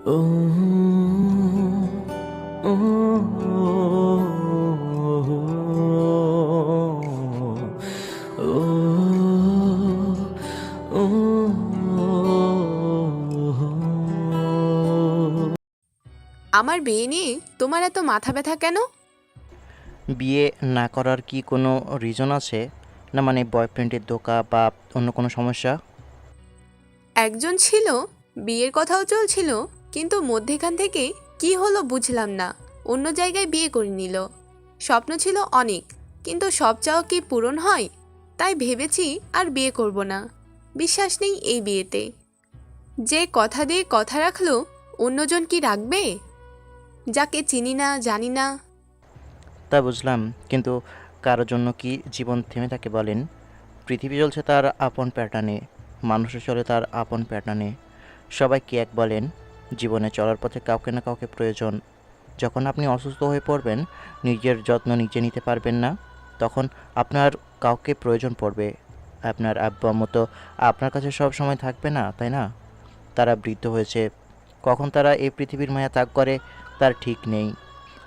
আমার বিয়ে নিয়ে তোমার এত মাথা ব্যথা কেন? বিয়ে না করার কি কোনো রিজন আছে? না মানে বয়ফ্রেন্ডের ধোকা বা অন্য কোনো সমস্যা? একজন ছিল বিয়ের কথাও চলছিল কিন্তু মধ্যেখান থেকে কি হলো বুঝলাম না। অন্য জায়গায় বিয়ে করে নিল। স্বপ্ন ছিল অনেক, কিন্তু সব চাওয়া কি পূরণ হয়? তাই ভেবেছি আর বিয়ে করব না। বিশ্বাস নেই এই বিয়েতে। যে কথা দিয়ে কথা রাখল, অন্যজন কি রাখবে? যাকে চিনি না, জানি না। তা বুঝলাম, কিন্তু কারোর জন্য কি জীবন থেমে থাকে বলেন? পৃথিবী চলছে তার আপন প্যাটার্নে মানুষও চলে তার আপন প্যাটার্নে। সবাই কি এক বলেন? জীবনে চলার পথে কাউকে না কাউকে প্রয়োজন। যখন আপনি অসুস্থ হয়ে পড়বেন, নিজের যত্ন নিজে নিতে পারবেন না, তখন আপনার কাউকে প্রয়োজন পড়বে। আপনার আব্বা মতো আপনার কাছে সব সময় থাকবে না, তাই না? তারা বৃদ্ধ হয়েছে। কখন তারা এই পৃথিবীর মায়া ত্যাগ করে, তার ঠিক নেই।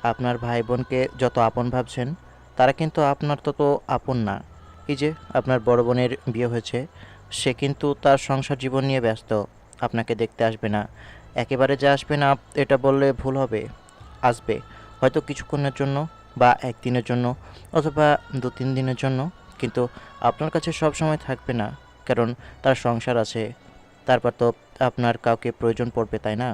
আপনার ভাই বোনকে যত আপন ভাবছেন, তারা কিন্তু আপনার তত আপন না। এই যে, আপনার বড় বোনের বিয়ে হয়েছে, সে কিন্তু তার সংসার জীবন নিয়ে ব্যস্ত। আপনাকে দেখতে আসবে না। একেবারে যে আসবে না, এটা বললে ভুল হবে, আসবে। হয়তো কিছুক্ষণের জন্য বা একদিনের জন্য অথবা দু তিন দিনের জন্য, কিন্তু আপনার কাছে সব সময় থাকবে না, কারণ তার সংসার আছে। তারপর তো আপনার কাউকে প্রয়োজন পড়বে, তাই না?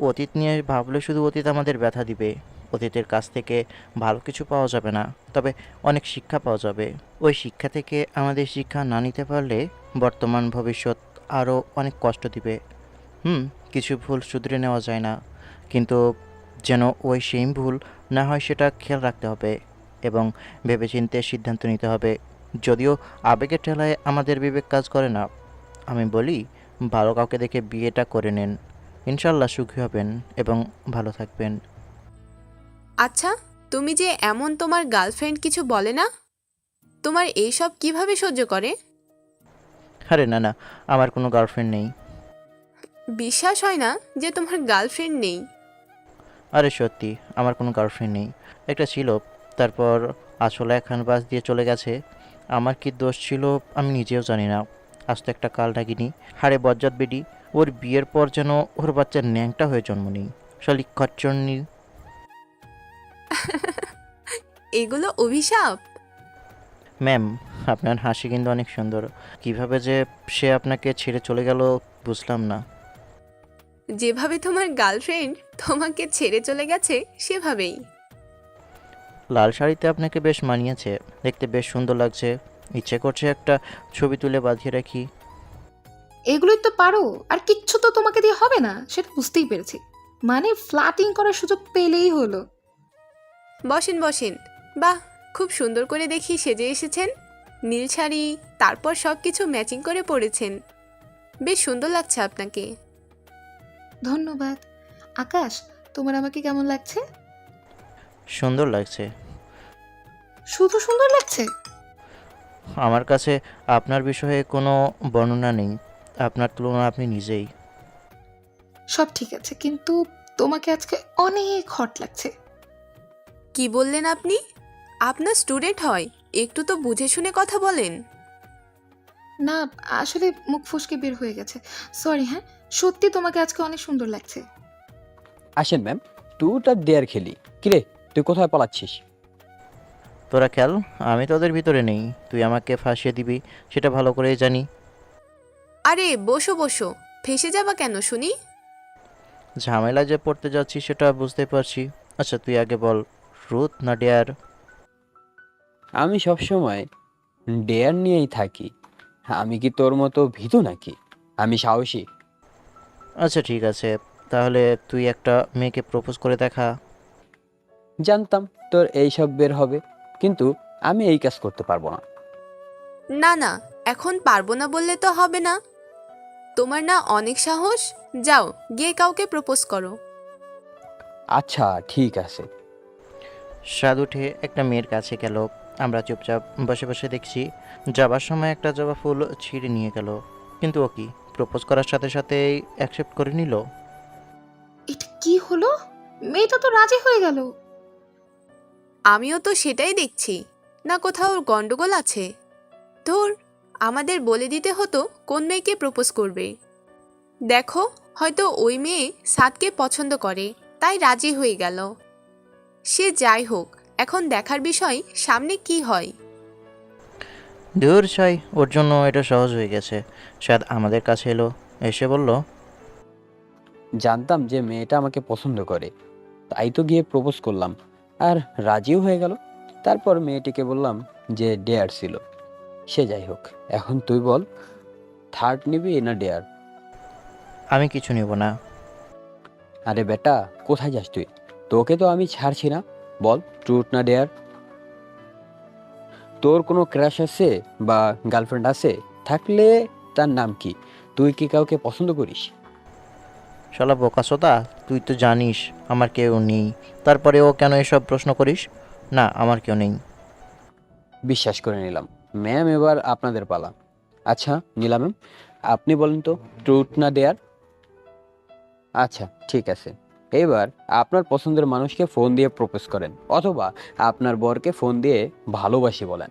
অতীত নিয়ে ভাবলে শুধু অতীত আমাদের ব্যথা দিবে। অতীতের কাছ থেকে ভালো কিছু পাওয়া যাবে না, তবে অনেক শিক্ষা পাওয়া যাবে। ওই শিক্ষা থেকে আমাদের শিক্ষা না নিতে পারলে বর্তমান ভবিষ্যৎ আরও অনেক কষ্ট দিবে। হুম কিছু ভুল শুধরে নেওয়া যায় না। কিন্তু যেন ওই সেম ভুল না হয় সেটা খেয়াল রাখতে হবে এবং ভেবেচিন্তে সিদ্ধান্ত নিতে হবে। যদিও আবেগের ঠেলায় আমাদের বিবেক কাজ করে না। আমি বলি ভালো কাউকে দেখে বিয়েটা করে নেন। ইনশাল্লাহ সুখী হবেন এবং ভালো থাকবেন। আচ্ছা তুমি যে এমন তোমার গার্লফ্রেন্ড কিছু বলে না? তোমার এইসব কীভাবে সহ্য করে? আরে না না আমার কোনো গার্লফ্রেন্ড নেই। বিশ্বাস হয় না যে তোমার গার্লফ্রেন্ড নেই। আরে সত্যি আমার কোনো গার্লফ্রেন্ড নেই। একটা ছিল তারপর আসলে একখান বাস দিয়ে চলে গেছে। আমার কি দোষ ছিল আমি নিজেও জানি না। আজ তো একটা কাল ডাকিনি হারে বজ্জাত বেডি ওর বিয়ের পর যেন ওর বাচ্চার ন্যাংটা হয়ে জন্ম নেই। শালি খচ্চরনি। এগুলো অভিশাপ? ম্যাম আপনার হাসি কিন্তু অনেক সুন্দর। কীভাবে যে সে আপনাকে ছেড়ে চলে গেল বুঝলাম না। যেভাবে তোমার গার্লফ্রেন্ড তোমাকে ছেড়ে চলে গেছে সেভাবেই। লাল শাড়িতে আপনাকে বেশ মানিয়েছে। দেখতে বেশ সুন্দর লাগছে। ইচ্ছে করছে একটা ছবি তুলে বাঁধিয়ে রাখি। এগুলোই তো পারো আর কিচ্ছু তো তোমাকে দিয়ে হবে না সেটা বুঝতেই পেরেছি। মানে ফ্ল্যাটিং করার সুযোগ পেলেই হলো। বসেন বসেন। বাহ খুব সুন্দর করে দেখি সেজে এসেছেন। নীল শাড়ি তারপর সব কিছু ম্যাচিং করে পরেছেন। বেশ সুন্দর লাগছে আপনাকে। ধন্যবাদ। আকাশ তোমার আমাকে কেমন লাগছে? সুন্দর লাগছে। শুধু সুন্দর লাগছে? আমার কাছে আপনার বিষয়ে কোনো বর্ণনা নেই। আপনার তুলনা আপনি নিজেই। সব ঠিক আছে কিন্তু তোমাকে আজকে অনেক হট লাগছে। কি বললেন আপনি? আপনার স্টুডেন্ট হয় একটু তো বুঝে শুনে কথা বলেন। না আসলে মুখ ফসকে বের হয়ে গেছে। সরি হ্যাঁ? সত্যি তোমাকে আজকে অনেক সুন্দর লাগছে। আসেন ম্যাম টুটা দেয়ার খেলি। কিরে তুই কোথায় পালাচ্ছিস? তোরা খেল আমি তোদের ভিতরে নেই। তুই আমাকে ফাঁসিয়ে দিবি সেটা ভালো করেই জানি। আরে বসো বসো। ফেসে যাবা কেন শুনি? ঝামেলা যে পড়তে যাচ্ছি সেটা বুঝতে পারছি। আচ্ছা তুই আগে বল রুথ না ডেয়ার আমি সবসময় ডেয়ার নিয়েই থাকি। আমি কি তোর মতো ভীতু নাকি? আমি সাহসী? আচ্ছা ঠিক আছে। তাহলে তুই একটা মেয়েকে প্রপোজ করে দেখা। জানতাম তোর এই সব বের হবে কিন্তু আমি এই কাজ করতে পারব না। না না এখন পারব না বললে তো হবে না। তোমার না অনেক সাহস। যাও গিয়ে কাউকে প্রপোজ করো। আচ্ছা ঠিক আছে। স্বাদ উঠে একটা মেয়ের কাছে গেল। আমরা চুপচাপ বসে বসে দেখছি যাবার সময় একটা জবা ফুল ছিঁড়ে নিয়ে গেল। কিন্তু ও কি? প্রপোজ করার সাথে সাথেই অ্যাকসেপ্ট করে নিল। এটা কি হলো? মেয়েটা তো রাজি হয়ে গেল। আমিও তো সেটাই দেখছি। না কোথাও গন্ডগোল আছে। ধর আমাদের বলে দিতে হতো কোন মেয়েকে প্রপোজ করবে। দেখো হয়তো ওই মেয়ে সাদকে পছন্দ করে তাই রাজি হয়ে গেল। সে যাই হোক এখন দেখার বিষয় সামনে কি হয়। দূর ছাই ওর জন্য এটা সহজ হয়ে গেছে। শায়দ আমাদের কাছে এলো এসে বলল জানতাম যে মেয়েটা আমাকে পছন্দ করে। তাই তো গিয়ে প্রপোজ করলাম। আর রাজিও হয়ে গেল। তারপর মেয়েটিকে বললাম যে ডেয়ার ছিল। সে যাই হোক এখন তুই বল থার্ড নিবি না ডেয়ার? আমি কিছু নিব না। আরে বেটা কোথায় যাস তুই? তোকে তো আমি ছাড়ছি না। বল ট্রুথ না ডেয়ার? তোর কোনো ক্রাশ আছে বা গার্লফ্রেন্ড আছে? থাকলে তার নাম কি? তুই কি কাউকে পছন্দ করিস? শালা বোকাসোদা তুই তো জানিস আমার কেউ নেই। তারপরেও কেন এসব প্রশ্ন করিস? না আমার কেউ নেই। বিশ্বাস করে নিলাম। ম্যাম এবার আপনাদের পালা। আচ্ছা নিলাম ম্যাম আপনি বলেন তো ট্রুথ না দেয়ার আচ্ছা ঠিক আছে। এবার আপনার পছন্দের মানুষকে ফোন দিয়ে প্রপোজ করেন অথবা আপনার বরকে ফোন দিয়ে ভালোবাসি বলেন।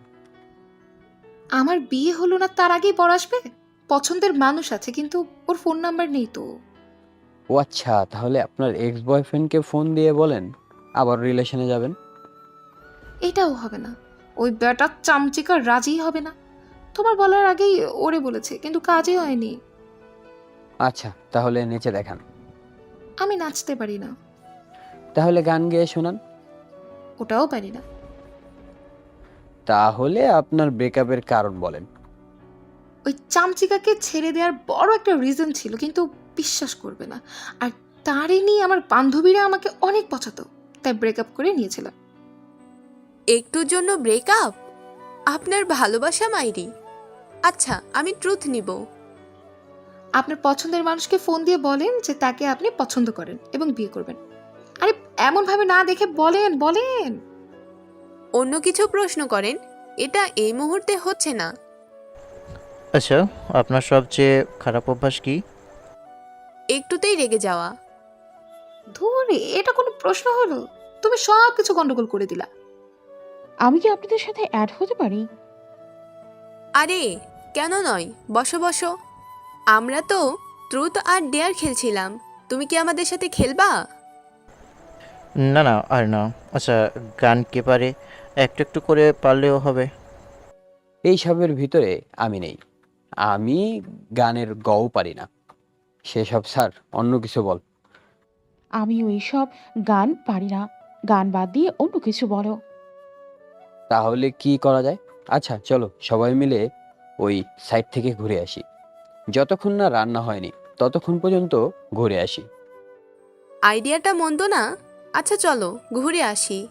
আমার বিয়ে হলো না তার আগেই বর আসবে? পছন্দের মানুষ আছে কিন্তু ওর ফোন নাম্বার নেই তো। ও আচ্ছা তাহলে আপনার এক্স বয়ফ্রেন্ডকে ফোন দিয়ে বলেন আবার রিলেশনে যাবেন? এটাও হবে না। ওই বেটার চামচিকা রাজি হবে না। তোমার বলার আগেই ওরে বলেছে কিন্তু কাজই হয়নি। আচ্ছা তাহলে নেচে দেখান। আমি নাচতে পারি না। তাহলে গান গেয়ে শোনান। ওটাও পারি না। তাহলে আপনার ব্রেকআপের কারণ বলেন। ওই চামচিকাকে ছেড়ে দেওয়ার বড় একটা রিজন ছিল কিন্তু বিশ্বাস করবে না। আর তারই নিয়ে আমার বান্ধবীরা আমাকে অনেক পছাতো তাই ব্রেকআপ করে নিয়েছিলাম। একটুর জন্য ব্রেকআপ আপনার ভালোবাসা মাইরি। আচ্ছা আমি ট্রুথ নিব। আপনার পছন্দের মানুষকে ফোন দিয়ে বলেন যে তাকে আপনি পছন্দ করেন এবং বিয়ে করবেন। আরে এমন ভাবে না দেখে বলেন বলেন। অন্য কিছু প্রশ্ন করেন এটা এই মুহূর্তে হচ্ছে না। আচ্ছা আপনার সবচেয়ে খারাপ অভ্যাস কি? একটুতেই রেগে যাওয়া। ধরে এটা কোনো প্রশ্ন হলো? তুমি সব কিছু গন্ডগোল করে দিলা। আমি কি আপনাদের সাথে অ্যাড হতে পারি? আরে কেন নয়? বসো বসো। আমরা তো ট্রুথ আর ডেয়ার খেলছিলাম। তুমি কি আমাদের সাথে খেলবা? না না আর না। আচ্ছা গান কে পারে একটু একটু করে পারলেও হবে। এই সবের ভিতরে আমি নেই। আমি গানের গও পারি না। সেসব স্যার অন্য কিছু বল। আমি ওই সব গান পারি না। গান বাদ দিয়ে অন্য কিছু বলো। তাহলে কি করা যায়? আচ্ছা চলো সবাই মিলে ওই সাইড থেকে ঘুরে আসি। যতক্ষণ না রান্না হয়নি ততক্ষণ পর্যন্ত ঘুরে আসি। আইডিয়াটা মন্দ না? আচ্ছা চলো ঘুরে আসি।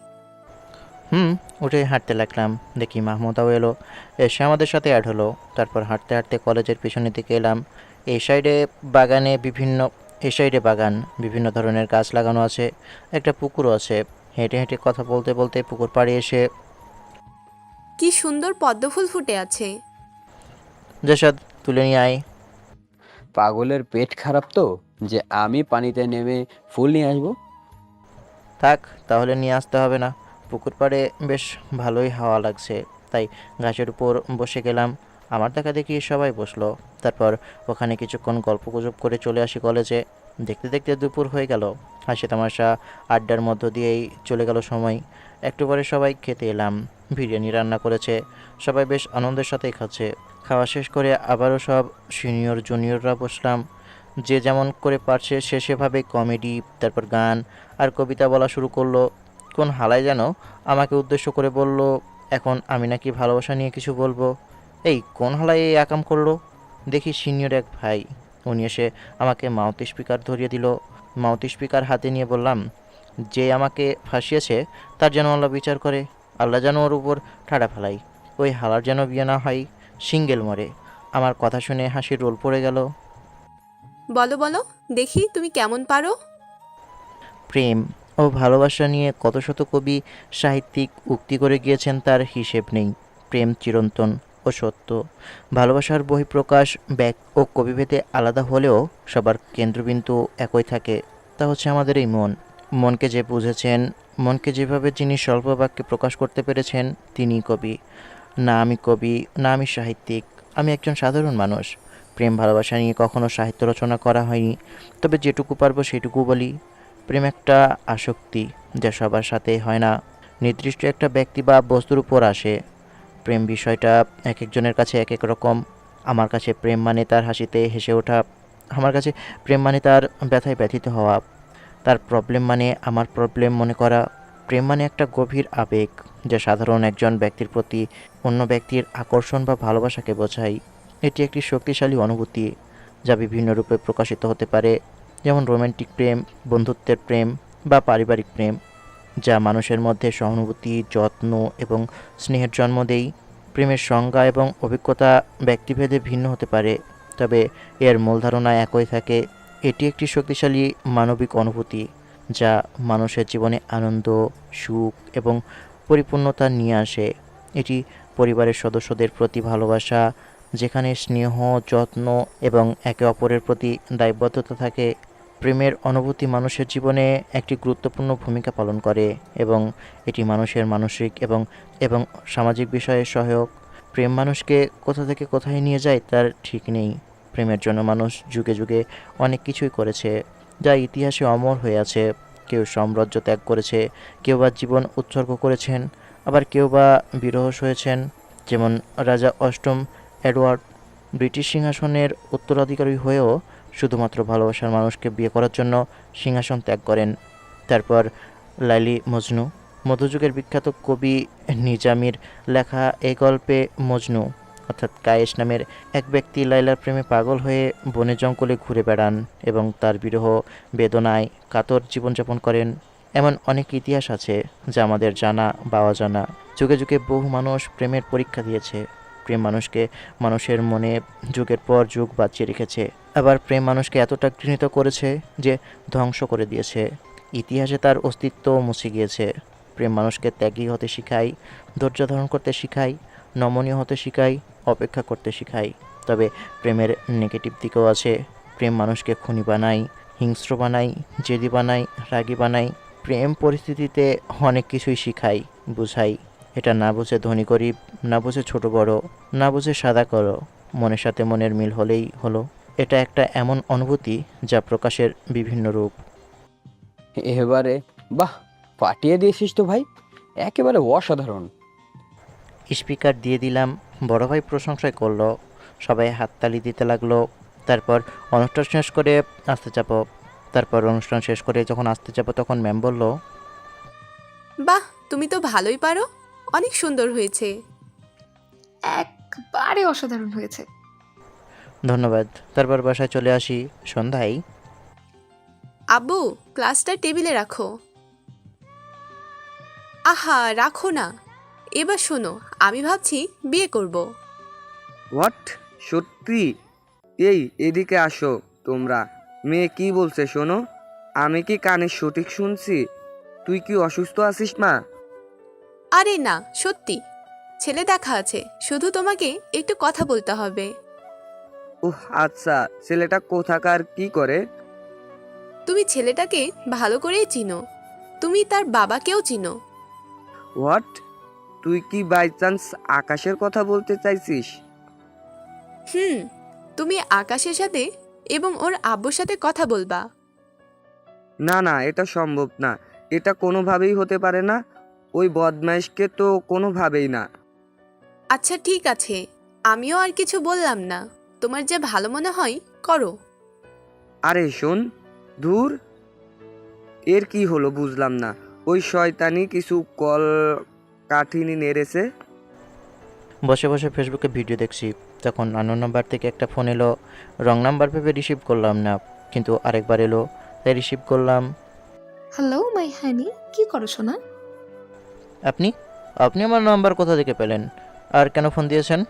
হুম উঠে হাঁটতে লাগলাম। দেখি মাহমুদাও এলো। এসে আমাদের সাথে অ্যাড হলো। তারপর হাঁটতে হাঁটতে কলেজের পিছনের দিকে এলাম। এই সাইডে বাগানে বিভিন্ন এই সাইডে বাগান বিভিন্ন ধরনের গাছ লাগানো আছে। একটা পুকুরও আছে। হেঁটে হেঁটে কথা বলতে বলতে পুকুর পাড়ে এসে কি সুন্দর পদ্মফুল ফুটে আছে। যেসাদ তুলে নিয়ে আয়। পাগলের পেট খারাপ তো, যে আমি পানিতে নেমে ফুল নিয়ে আসব। থাক, তাহলে নিয়ে আসতে হবে না। পুকুর পাড়ে বেশ ভালোই হাওয়া লাগছে, তাই গাছের উপর বসে গেলাম। আমার দেখা দেখি সবাই বসল। তারপর ওখানে কিছুক্ষণ গল্প গুজব করে চলে আসি কলেজে। দেখতে দেখতে দুপুর হয়ে গেল। হাসি তামাশা আড্ডার মধ্য দিয়েই চলে গেল সময়। একটু পরে সবাই খেতে এলাম। বিরিয়ানি রান্না করেছে। সবাই বেশ আনন্দের সাথেই খাচ্ছে। খাওয়া শেষ করে আবারও সব সিনিয়র, জুনিয়ররা বসলাম। যে যেমন করে পারছে, সে সেভাবে কমেডি, তারপর গান আর কবিতা বলা শুরু করল। কোন হালায় যেন আমাকে উদ্দেশ্য করে বলল, এখন আমি নাকি ভালোবাসা নিয়ে কিছু বলব? এই, কোন হালায় এই আকাম করল? দেখি সিনিয়র এক ভাই। উনি এসে আমাকে মাউথ স্পিকার ধরিয়ে দিল। মাউথ স্পিকার হাতে নিয়ে বললাম, যে আমাকে ফাঁসিয়েছে, তার যেন আল্লাহ বিচার করে। আল্লাহ যেন ওর উপর ঠাড়া ফেলাই ওই হালার যেন বিয়ে না হয়। সিঙ্গেল মরে। আমার কথা শুনে হাসির রোল পড়ে গেল। বলো বলো দেখি তুমি কেমন পারো? প্রেম ও ভালোবাসা নিয়ে কত শত কবি সাহিত্যিক উক্তি করে গিয়েছেন তার হিসেব নেই। প্রেম চিরন্তন ও সত্য। ভালোবাসার বহিঃপ্রকাশ ব্যাক ও কবিভেদে আলাদা হলেও সবার কেন্দ্রবিন্দু একই থাকে। তা হচ্ছে আমাদের এই মন। মনকে যে বুঝেছেন মনকে যেভাবে যিনি স্বল্প বাক্যে প্রকাশ করতে পেরেছেন তিনিই কবি। না আমি কবি, না আমি সাহিত্যিক। আমি একজন সাধারণ মানুষ। প্রেম, ভালোবাসা নিয়ে কখনো সাহিত্য রচনা করা হয়নি। তবে যেটুকু পারব সেটুকু বলি। প্রেম একটা আসক্তি যা সবার সাথে হয় না। নির্দিষ্ট একটা ব্যক্তি বা বস্তুর উপর আসে। প্রেম বিষয়টা এক একজনের কাছে এক এক রকম। আমার কাছে প্রেম মানে তার হাসিতে হেসে ওঠা। আমার কাছে প্রেম মানে তার ব্যথায় ব্যথিত হওয়া। তার প্রবলেম মানে আমার প্রবলেম মনে করা। প্রেম মানে একটা গভীর আবেগ। যা সাধারণ একজন ব্যক্তির প্রতি অন্য ব্যক্তির আকর্ষণ বা ভালোবাসাকে বোঝায়, এটি একটি শক্তিশালী অনুভূতি যা বিভিন্ন রূপে প্রকাশিত হতে পারে, যেমন রোমান্টিক প্রেম, বন্ধুত্বের প্রেম বা পারিবারিক প্রেম, যা মানুষের মধ্যে সহানুভূতি, যত্ন এবং স্নেহের জন্ম দেয়। প্রেমের সংজ্ঞা এবং অভিজ্ঞতা ব্যক্তিভেদে ভিন্ন হতে পারে, তবে এর মূল ধারণা একই থাকে। এটি একটি শক্তিশালী মানবিক অনুভূতি যা মানুষের জীবনে আনন্দ, সুখ এবং পরিপূর্ণতা নিয়ে আসে। এটি পরিবারের সদস্যদের প্রতি ভালোবাসা, যেখানে স্নেহ, যত্ন এবং একে অপরের প্রতি দায়বদ্ধতা থাকে, প্রেমের অনুভূতি মানুষের জীবনে একটি গুরুত্বপূর্ণ ভূমিকা পালন করে এবং এটি মানুষের মানসিক এবং এবং সামাজিক বিষয়ে সহায়ক। প্রেম মানুষকে কোথা থেকে কোথায় নিয়ে যায় তার ঠিক নেই। প্রেমের জন্য মানুষ যুগে যুগে অনেক কিছুই করেছে, যা ইতিহাসে অমর হয়ে আছে। কেউ সাম্রাজ্য ত্যাগ করেছে, কেউ বা জীবন উৎসর্গ করেছেন, আবার কেউ বা বিরহস হয়েছেন যেমন রাজা অষ্টম এডওয়ার্ড ব্রিটিশ সিংহাসনের উত্তরাধিকারী হয়েও শুধুমাত্র ভালোবাসার মানুষকে বিয়ে করার জন্য সিংহাসন ত্যাগ করেন। তারপর লাইলি মজনু, মধ্যযুগের বিখ্যাত কবি নিজামির লেখা এই গল্পে মজনু। অর্থাৎ কায়েস নামের এক ব্যক্তি লাইলার প্রেমে পাগল হয়ে বনে জঙ্গলে ঘুরে বেড়ান এবং তার বিরহ, বেদনায় কাতর জীবনযাপন করেন। এমন অনেক ইতিহাস আছে যা আমাদের জানা বা অজানা যুগে যুগে বহু মানুষ প্রেমের পরীক্ষা দিয়েছে। প্রেম মানুষকে মানুষের মনে যুগের পর যুগ বাঁচিয়ে রেখেছে। আবার প্রেম মানুষকে এতটা ঘৃণিত করেছে যে ধ্বংস করে দিয়েছে। ইতিহাসে তার অস্তিত্ব মুছে গিয়েছে। প্রেম মানুষকে ত্যাগী হতে শিখায়, ধৈর্য ধারণ করতে শিখায়, নমনীয় হতে শিখায় অপেক্ষা করতে শিখায় তবে প্রেমের নেগেটিভ দিকও আছে। প্রেম মানুষকে খুনি বানায় হিংস্র বানায় জেদি বানায় রাগী বানায়। প্রেম পরিস্থিতিতে অনেক কিছুই শিখায় বুঝাই। এটা না বুঝে ধনী গরিব না বুঝে ছোট বড় না বুঝে সাদা করো মনের সাথে মনের মিল হলেই হলো। এটা একটা এমন অনুভূতি যা প্রকাশের বিভিন্ন রূপ। এবারে বাহ ফাটিয়ে দিয়েছিস তো ভাই। একেবারে অসাধারণ। স্পিকার দিয়ে দিলাম। বড় ভাই প্রশংসায় করল সবাই হাততালি দিতে লাগল তারপর অনুষ্ঠান শেষ করে আসতে যাব তারপর অনুষ্ঠান শেষ করে যখন আসতে যাব তখন ম্যাম বলল বাহ তুমি তো ভালোই পারো অনেক সুন্দর হয়েছে। একবারে অসাধারণ হয়েছে। ধন্যবাদ তারপর বাসায় চলে আসি সন্ধ্যায়। আব্বু ক্লাসটা টেবিলে রাখো। আহা রাখো না। এবার শোনো আমি ভাবছি বিয়ে করব। হোয়াট? সত্যি? এই এদিকে আসো তোমরা। মেয়ে কি বলছে শোনো? আমি কি কানে সঠিক শুনছি? তুই কি অসুস্থ আছিস মা? আরে না সত্যি। ছেলে দেখা আছে শুধু তোমাকে একটু কথা বলতে হবে। ওহ আচ্ছা ছেলেটা কোথাকার কি করে? তুমি ছেলেটাকে ভালো করেই চিনো। তুমি তার বাবাকেও চিনো। হোয়াট? তুই কি বাই চান্স আকাশের কথা বলতে চাইছিস? হুম তুমি আকাশের সাথে এবং ওর আব্বুর সাথে কথা বলবা। না না এটা সম্ভব না। এটা কোনোভাবেই হতে পারে না। ওই বদমাইশকে তো কোনোভাবেই না। আচ্ছা ঠিক আছে। আমিও আর কিছু বললাম না। তোমার যে ভালো মনে হয় করো। আরে শোন দূর এর কি হলো বুঝলাম না। ওই শয়তানি কিছু কল কাঠিনি নেড়েছে। বসে বসে ফেসবুকে ভিডিও দেখছি। তখন অন্য নাম্বার থেকে একটা ফোন এলো। রং নাম্বার ভেবে রিসিভ করলাম না কিন্তু আরেকবার এলো। তাই রিসিভ করলাম। হ্যালো মাই হানি কি করো শোনা আপনি? আপনি আমার নাম্বার কোথা থেকে পেলেন? আর কেন ফোন দিয়েছেন?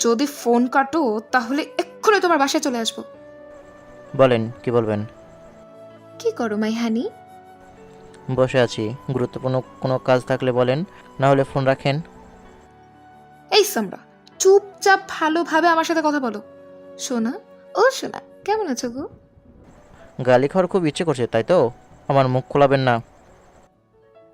যদি ফোন কাটো তাহলে এক্ষুনি তোমার বাসায় চলে আসব। বলেন কি বলবেন? কি করো মাই হানি বসে আছি। গুরুত্বপূর্ণ কোনো কাজ থাকলে বলেন না হলে ফোন রাখেন। এই সামরা চুপচাপ ভালোভাবে আমার সাথে কথা বলো। সোনা ও সোনা কেমন আছো গো? গালি খাওয়ার খুব ইচ্ছে করছে তাই তো? আমার মুখ খোলাবেন না।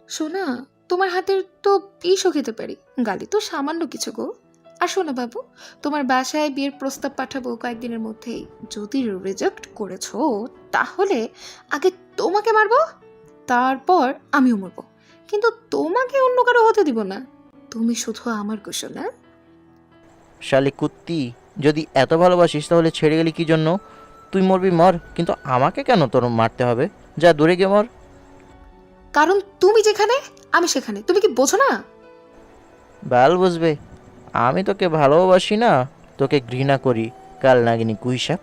শোনা তোমার হাতের তো পিসও খেতে পারি। গালি তো সামান্য কিছু গো। আর শোনো বাবু তোমার বাসায় বিয়ের প্রস্তাব পাঠাবো কয়েকদিনের মধ্যেই। যদি রিজেক্ট করেছ তাহলে আগে তোমাকে মারবো? তারপর আমিও মরবো। কিন্তু তোমাকে অন্য কারও হতে দিব না। তুমি শুধু আমার কুশল না শালি কুত্তি যদি এত ভালোবাসিস তাহলে ছেড়ে গেলি কি জন্য? তুই মরবি মর কিন্তু আমাকে কেন তোর মারতে হবে? যা দূরে গিয়ে মর। কারণ তুমি যেখানে আমি সেখানে। তুমি কি বোঝো না? বাল বুঝবে। আমি তোকে ভালোবাসি না তোকে ঘৃণা করি কাল নাগিনী গুইসাপ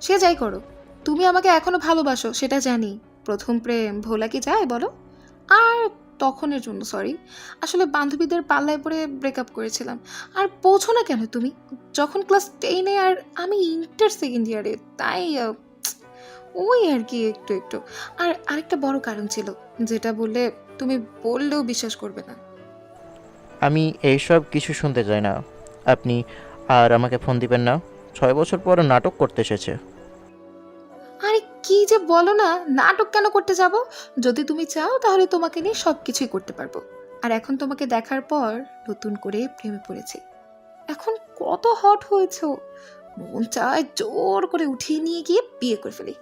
সে যাই করো। তুমি আমাকে এখনও ভালোবাসো সেটা জানি। প্রথম প্রেম ভোলা কি যায় বলো? আর তখনের জন্য সরি আসলে বান্ধবীদের পাল্লায় পড়ে ব্রেকআপ করেছিলাম। আর পৌঁছো না কেন তুমি যখন ক্লাস টেনে আর আমি ইন্টার সেকেন্ড ইয়ারে তাই ওই আর কি একটু একটু। আর আরেকটা বড় কারণ ছিল যেটা বললে তুমি বললেও বিশ্বাস করবে না। আমি এইসব কিছু শুনতে চাই না। আপনি আর আমাকে ফোন দিবেন না। ছয় বছর পর নাটক করতে এসেছে। আরে কি যে বলো না নাটক কেন করতে যাব? যদি তুমি চাও তাহলে তোমাকে নিয়ে সব কিছুই করতে পারব। আর এখন তোমাকে দেখার পর নতুন করে প্রেমে পড়েছি। এখন কত হট হয়েছো মন চায় জোর করে উঠিয়ে নিয়ে গিয়ে বিয়ে করে ফেলি।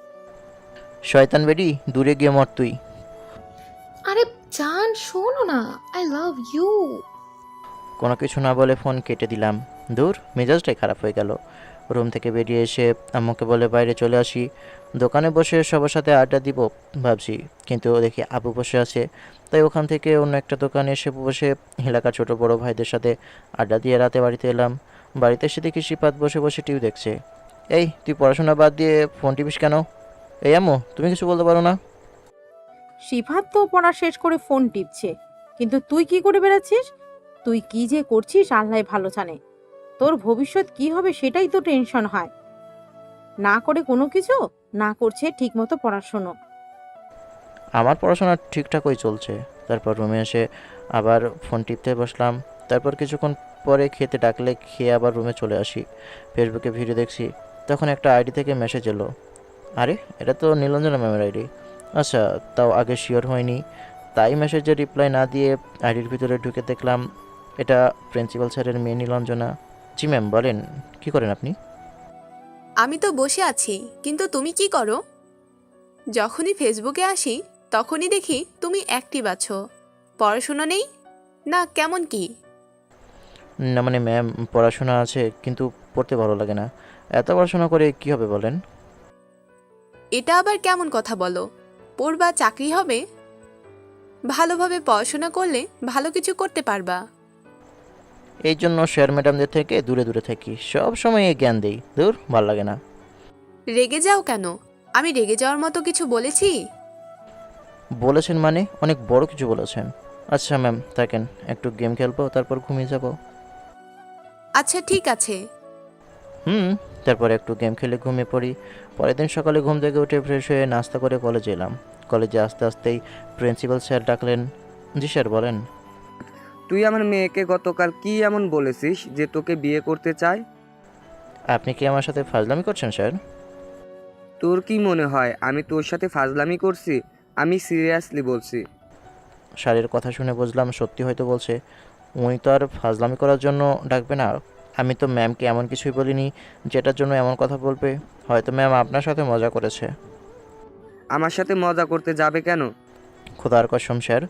শয়তান বেডি দূরে গিয়ে মর তুই। আরে জান শোনো না আই লাভ ইউ কোনো কিছু না বলে ফোন কেটে দিলাম। দূর মেজাজটাই খারাপ হয়ে গেল। রুম থেকে বেরিয়ে এসে আম্মুকে বলে বাইরে চলে আসি। দোকানে বসে সবার সাথে আড্ডা দিব ভাবছি, কিন্তু দেখি আবু বসে আছে। তাই ওখান থেকে অন্য একটা দোকানে এসে বসে এলাকার ছোট বড় ভাইদের সাথে আড্ডা দিয়ে রাতে বাড়িতে এলাম। বাড়িতে এসে দেখি শিপাত বসে বসে টিভি দেখছে। এই, তুই পড়াশোনা বাদ দিয়ে ফোন টিপিস কেন? এই আম্মু, তুমি কিছু বলতে পারো না? শিফাত তো পড়া শেষ করে ফোন টিপছে, কিন্তু তুই কি করে বেড়াচ্ছিস? তুই কি যে করছিস আল্লাহ ভালো জানে। তোর ভবিষ্যৎ কি হবে সেটাই তো টেনশন হয়। না করে কোনো কিছু, না করছে ঠিকমতো পড়াশুনো। আমার পড়াশোনা ঠিকঠাকই চলছে। তারপর রুমে এসে আবার ফোন টিপতে বসলাম। তারপর কিছুক্ষণ পরে খেতে ডাকলে খেয়ে আবার রুমে চলে আসি। ফেসবুকে ভিডিও দেখছি, তখন একটা আইডি থেকে মেসেজ এলো। আরে, এটা তো নীলঞ্জনা ম্যামের আইডি। আচ্ছা তাও আগে শিওর হয়নি। তাই মেসেজে রিপ্লাই না দিয়ে আইডির ভিতরে ঢুকে দেখলাম, এটা প্রিন্সিপাল স্যারের মেয়ে নীলঞ্জনা। জি ম্যাম, বলেন, কী করেন আপনি? আমি তো বসে আছি কিন্তু তুমি কি করো? যখনই ফেসবুকে আসি তখনই দেখি তুমি অ্যাক্টিভ আছো। পড়াশুনো নেই? না কেমন কি? না মানে ম্যাম পড়াশোনা আছে কিন্তু পড়তে ভালো লাগে না। এত পড়াশোনা করে কি হবে বলেন? এটা আবার কেমন কথা বলো? পড়বা চাকরি হবে? ভালোভাবে পড়াশোনা করলে ভালো কিছু করতে পারবা। এই জন্য স্যার ম্যাডামদের থেকে দূরে দূরে থাকি। সব সময় জ্ঞান দেই। দূর ভালো লাগে না। রেগে যাও কেন? আমি রেগে যাওয়ার মতো কিছু বলেছি? বলেছেন মানে? অনেক বড় কিছু বলেছেন। আচ্ছা ম্যাম থাকেন। একটু গেম খেলব তারপর ঘুমিয়ে যাব। আচ্ছা ঠিক আছে। হুম তারপর একটু গেম খেলে ঘুমিয়ে পড়ি। পরের দিন সকালে ঘুম থেকে উঠে ফ্রেশ হয়ে নাস্তা করে কলেজে এলাম। কলেজে আস্তে আস্তেই প্রিন্সিপাল স্যার ডাকলেন। জি স্যার বলেন। তুই আমার মেয়েকে গতকাল কি এমন বলেছিস যে তোকে বিয়ে করতে চায়? আপনি কি আমার সাথে ফাজলামি করছেন স্যার? তোর কি মনে হয় আমি তোর সাথে ফাজলামি করছি? আমি সিরিয়াসলি বলছি। স্যারের কথা শুনে বুঝলাম সত্যি হয়তো বলছে উনি তো আর ফাজলামি করার জন্য ডাকবে না। আমি তো ম্যামকে এমন কিছুই বলিনি যেটার জন্য এমন কথা বলবে। হয়তো ম্যাম আপনার সাথে মজা করেছে। আমার সাথে মজা করতে যাবে কেন? খোদার কসম স্যার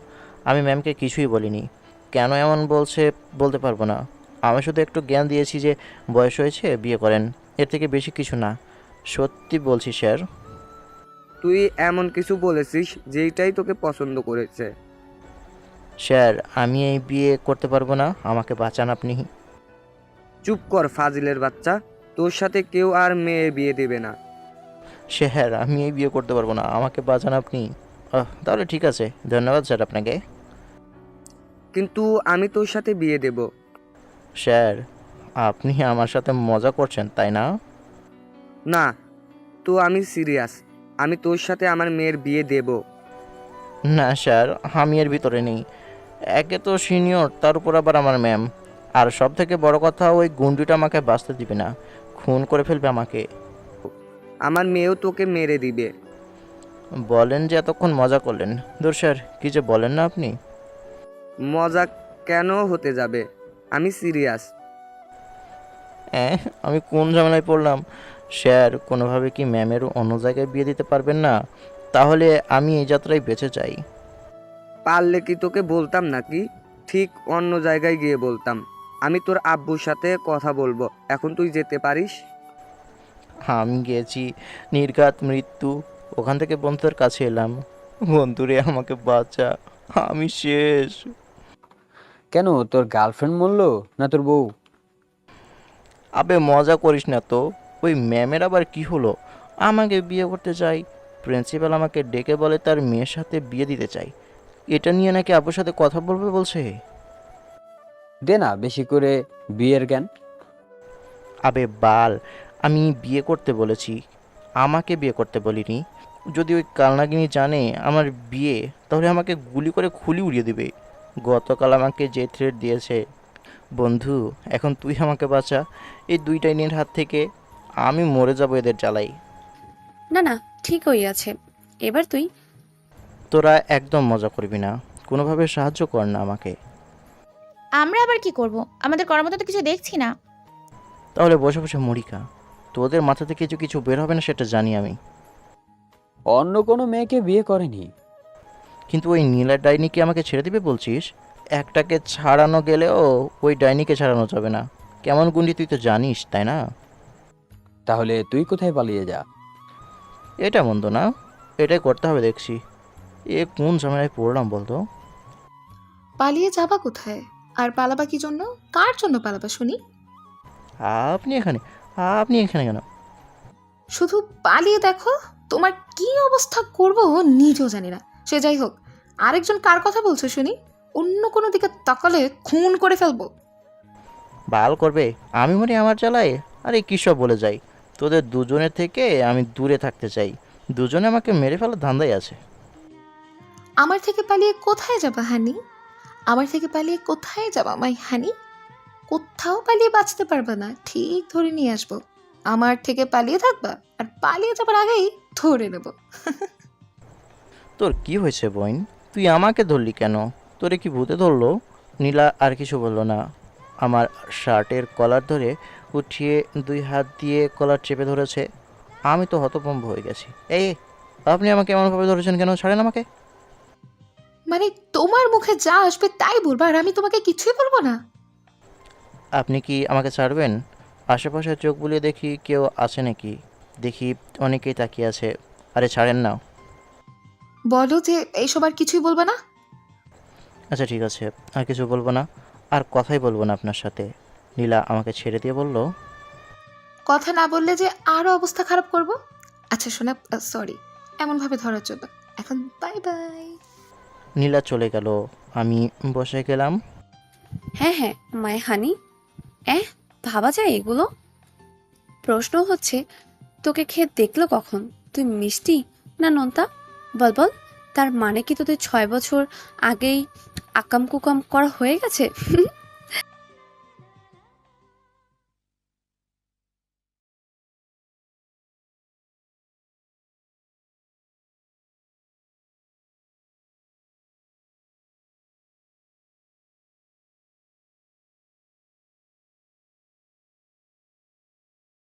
আমি ম্যামকে কিছুই বলিনি। কেন এমন বলছে বলতে পারব না। আমি শুধু একটু জ্ঞান দিয়েছি যে বয়স হয়েছে বিয়ে করেন। এর থেকে বেশি কিছু না। সত্যি বলছি স্যার। তুই এমন কিছু বলেছিস যেইটাই তোকে পছন্দ করেছে। স্যার আমি এই বিয়ে করতে পারব না। আমাকে বাঁচান আপনি। চুপ কর ফাজিলের বাচ্চা। তোর সাথে কেউ আর মেয়ে বিয়ে দেবে না। স্যার আমি এই বিয়ে করতে পারব না। আমাকে বাঁচান আপনি। আহ, তাহলে ঠিক আছে। ধন্যবাদ স্যার আপনাকে। কিন্তু আমি তোর সাথে বিয়ে দেব। স্যার আপনি আমার সাথে মজা করছেন তাই না? না তো আমি সিরিয়াস। আমি তোর সাথে আমার মেয়ের বিয়ে দেব। না স্যার আমি এর ভিতরে নেই। একে তো সিনিয়র তার উপর আবার আমার ম্যাম। আর সব থেকে বড় কথা ওই গুন্ডিটা আমাকে বাঁচতে দিবে না। খুন করে ফেলবে আমাকে। আমার মেয়েও তোকে মেরে দিবে। বলেন যে এতক্ষণ মজা করলেন। দূর স্যার কি যে বলেন না আপনি? মজা কেন হতে যাবে? আমি সিরিয়াস। অ্যাঁ আমি কোন ঝামেলায় পড়লাম? স্যার কোনোভাবে কি ম্যামের অন্য জায়গায় বিয়ে দিতে পারবেন না? তাহলে আমি এই যাত্রায় বেঁচে যাই। পারলে কি তোকে বলতাম নাকি? ঠিক অন্য জায়গায় গিয়ে বলতাম। আমি তোর আব্বুর সাথে কথা বলব। এখন তুই যেতে পারিস? হ্যাঁ আমি গিয়েছি নির্ঘাত মৃত্যু। ওখান থেকে বন্ধুদের কাছে এলাম। বন্ধুরে আমাকে বাঁচা। আমি শেষ। কেন? তোর গার্লফ্রেন্ড মরলো না তোর বউ? আবে মজা করিস না তো। ওই ম্যামের আবার কি হলো? আমাকে বিয়ে করতে চাই। প্রিন্সিপাল আমাকে ডেকে বলে তার মেয়ের সাথে বিয়ে দিতে চাই। এটা নিয়ে নাকি আব্বুর সাথে কথা বলবে বলছে? দে না বেশি করে বিয়ের জ্ঞান। আবে বাল আমি বিয়ে করতে বলেছি। আমাকে বিয়ে করতে বলিনি। যদি ওই কালনাগিনী জানে আমার বিয়ে তাহলে আমাকে গুলি করে খুলি উড়িয়ে দিবে। গতকাল আমাকে যে থ্রেট দিয়েছে। বন্ধু এখন তুই আমাকে বাঁচা। এই দুইটা নির হাত থেকে। আমি মরে যাব এদের জ্বালাই না না ঠিক হয়ে আছে। এবার তুই? তোরা একদম মজা করবি না। কোনোভাবে সাহায্য কর না আমাকে। আমরা আবার কি করব? আমাদের করার মতো তো কিছু দেখছি না। তাহলে বসে বসে মরিকা। তোদের মাথা থেকে কিছু কিছু বের হবে না সেটা জানি আমি। অন্য কোনো মেয়েকে বিয়ে করেনি। কিন্তু ওই নীলা ডাইনিকে আমাকে ছেড়ে দিবে বলছিস? একটাকে ছাড়ানো গেলেও ওই ডাইনিকে ছাড়ানো যাবে না। কেমন গুন্ডি তুই তো জানিস তাই না? তাহলে তুই কোথায় পালিয়ে যা? এটা মন্দ না। এটাই করতে হবে দেখছি। এ কোন ঝামেলায় পড়লাম বলতো? পালিয়ে যাবা কোথায়? আর পালাবা কি জন্য? কার জন্য পালাবা শুনি? আপনি এখানে আপনি এখানে কেন? শুধু পালিয়ে দেখো তোমার কি অবস্থা করব নিজেও জানি না। সে যাই হোক আরেকজন কার কথা বলছো শুনি? অন্য কোনো দিকে তাকালে খুন করে ফেলব। বাল করবে? আমি মনে আমার জ্বালায়? আরে কী সব বলে যাই? তোদের দুজনের থেকে আমি দূরে থাকতে চাই। দুজনে আমাকে মেরে ফেলার ধান্দাই আছে। আমার থেকে পালিয়ে কোথায় যাবা হানি? আমার থেকে পালিয়ে কোথায় যাবা মাই হানি? কোথাও পালিয়ে বাঁচতে পারবা না। ঠিক ধরে নিয়ে আসব। আমার থেকে পালিয়ে থাকবা আর পালিয়ে যাবার আগেই ধরে নেব। তোর কি হয়েছে বোন তুই আমাকে ধরলি কেন? তোরে কি ভূতে ধরলো? নীলা আর কিছু বলল না। আমার শার্টের কলার ধরে উঠিয়ে দুই হাত দিয়ে কলার চেপে ধরেছে। আমি তো হতভম্ব হয়ে গেছি। এই আপনি আমাকে এমনভাবে ধরেছেন কেন? ছাড়েন আমাকে। মানে তোমার মুখে যা আসবে তাই বলবা আর আমি তোমাকে কিছুই বলব না। আপনি কি আমাকে ছাড়বেন? আশেপাশে চোখ বুলিয়ে দেখি কেউ আছে নাকি? দেখি অনেকেই তাকিয়ে আছে। আরে ছাড়েন না। বলো যে এইসব আর কিছুই বলবা না? আচ্ছা ঠিক আছে। আর কিছু বলব না। আর কথাই বলব না আপনার সাথে। নীলা আমাকে ছেড়ে দিয়ে বলল কথা না বললে যে আরও অবস্থা খারাপ করব? আচ্ছা শোনা সরি এমনভাবে ধরার জন্য এখন বাই বাই নীলা চলে গেল। আমি বসে গেলাম। হ্যাঁ হ্যাঁ মায় হানি। এহ ভাবা যায় এগুলো? প্রশ্ন হচ্ছে তোকে খেয়ে দেখল কখন? তুই মিষ্টি না নোনতা? বল বল তার মানে কি তোদের ছয় বছর আগেই আকাম কুকাম করা হয়ে গেছে?